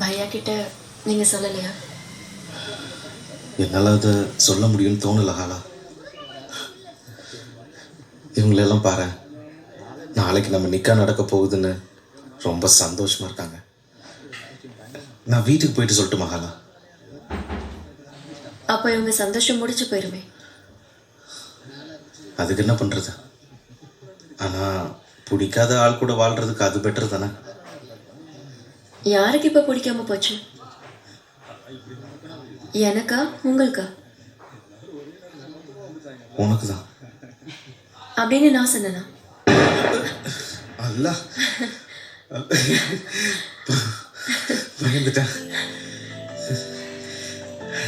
பையா கிட்ட நீங்க சொல்லலையா? என்னால் அதை சொல்ல முடியும்னு தோணல ஹாலா. இவங்களெல்லாம் பாரு. நாளைக்கு நம்ம நிக்கா நடக்க போகுதுன்னு ரொம்ப சந்தோஷமா இருக்காங்க. நான் வீட்டுக்கு போயிட்டு சொல்லட்டுமா ஹாலா? அப்போ இவங்க சந்தோஷம் முடிச்சு போயிருமே. அதுக்கு என்ன பண்ணுறது ஆனால் பிடிக்காத ஆள் கூட வாழ்கிறதுக்கு அது பெட்டர் தானே? யாருக்கு இப்ப பிடிக்காம போச்சு? எனக்கா? உங்களுக்கா? உனக்கு தான் அப்படின்னு நான் சொன்னேனா? அல்ல. பயந்துட்டேன்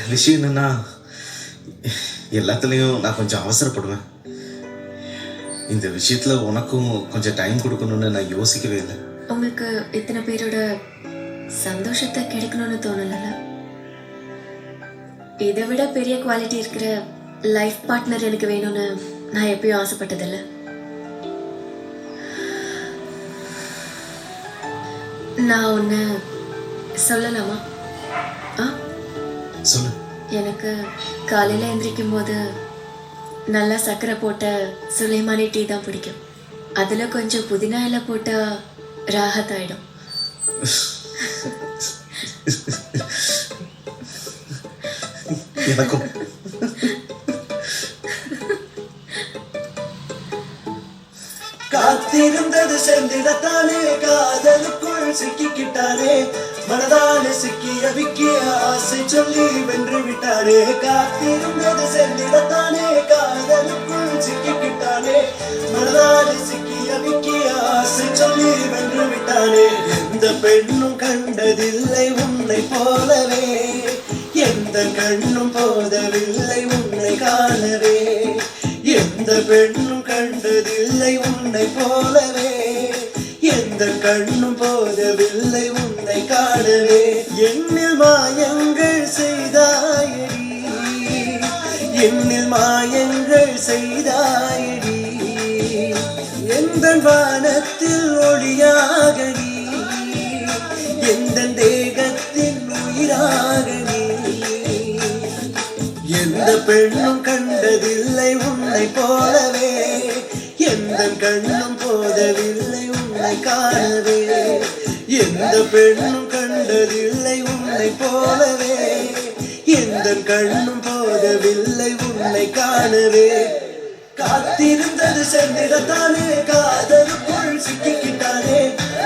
விஷயம் என்னன்னா எல்லாத்துலேயும் நான் கொஞ்சம் அவசரப்படுவேன். இந்த விஷயத்துல உனக்கும் கொஞ்சம் டைம் கொடுக்கணும்னு நான் யோசிக்கவே இல்லை. உங்களுக்கு இத்தனை பேரோட சந்தோஷத்தை கிடைக்கணும்னு தோணல இதை விட பெரிய குவாலிட்டி இருக்கிற லைஃப் பார்ட்னர் எனக்கு வேணும்னு நான் எப்பயும் ஆசைப்பட்டதில்ல. நான் ஒன்று சொல்லலாமா? ஆ? சொல்லு. எனக்கு காலையில் எந்திரிக்கும் போது நல்லா சர்க்கரை போட்ட சுலைமானி டீ தான் பிடிக்கும். அதில் கொஞ்சம் புதினா இலை போட்டால் ராகத்தாயிடும். எனக்கும். காத்திருந்தது சென்றிடத்தானே காதலுக்குள் சிக்கிக்கிட்டானே மனதாலே சிக்கிய விக்கிய ஆசை சொல்லி வென்று விட்டானே காத்திருந்தது சென்றிடத்தானே காதலுக்குள் சிக்கிக்கிட்டானே மனதாலே சிக்கி சொல்லி வென்று விட்டானே எந்த பெண்ணும் கண்டதில்லை உன்னை போலவே. எந்த கண்ணும் போதவில்லை உன்னை காணவே. எந்த பெண்ணும் கண்டதில்லை உன்னை போலவே. எந்த கண்ணும் போதவில்லை உன்னை காணவே. என்னில் மாயங்கள் செய்தாயடி. என்னில் மாயங்கள் செய்தாயடி. எந்த வானத்தில் ஒளியாகடி எந்த தேகத்தின் உயிராகடி எந்த பெண்ணும் கண்டதில்லை உன்னை போலவே. எந்த கண்ணும் போதவில்லை உன்னை காணவே. எந்த பெண்ணும் கண்டதில்லை உன்னை போலவே. எந்த கண்ணும் போதவில்லை உன்னை காணவே. காத்திருந்தது சென்றிடத்தானே காதலுக்குள் சிக்கிக்கிட்டானே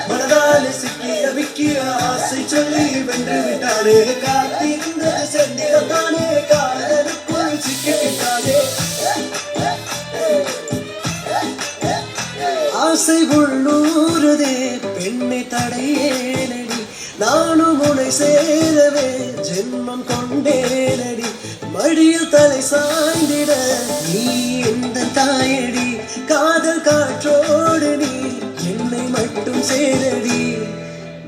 மனதாலே சிக்கிய விக்கிய ஆசை சொல்லி வென்று விட்டானே. காத்திருந்தது சென்றிடத்தானே காதலுக்குள் சிக்கிக்கிட்டானே. ஆசை உள்ளூருதே பெண்ணை தடையேனடி. நானும் உனை சேரவே ஜென்மம் கொண்டேனடி. மடியில் தலை சாய்ந்திட நீ எந்த தாயடி? காதல் காற்றோ சேரடி.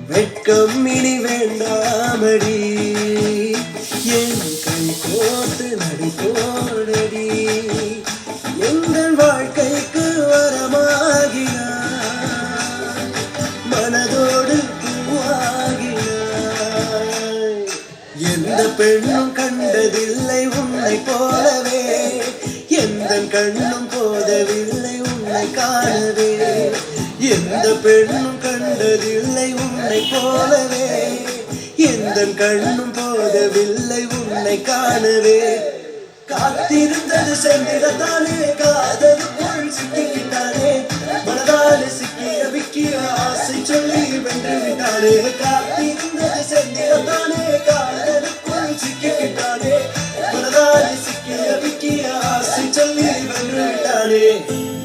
வெட்கம் இனி வேண்டாமடி. என் கை கோத்து நடி போடடி எங்கள் வாழ்க்கைக்கு வரமாகினார் மனதோடு பூவாகினார் எந்த பெண்ணும் கண்டதில்லை உன்னை போலவே. எந்த கண்ணும் போதவில்லை உன்னை காணவே. எந்த பெண்ணும் கண்டதில்லை உன்னை போலவே. எந்த கண்ணும் போதவில்லை உன்னை காணவே. காத்திருந்தது சென்றிடத்தானே காதல் போல் சிக்கிக்கிட்டானே மனதாலே சிக்கிய விக்கிய ஆசை சொல்லி வென்று விட்டானே. காத்திருந்தது சென்றிடத்தானே காதல் போல் சிக்கிக்கிட்டானே மனதாலே சிக்கிய விக்கிய ஆசை சொல்லி வென்று விட்டானே.